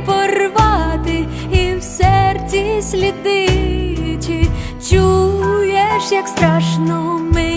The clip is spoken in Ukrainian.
Порвати і в серці сліди, чи чуєш, як страшно мені.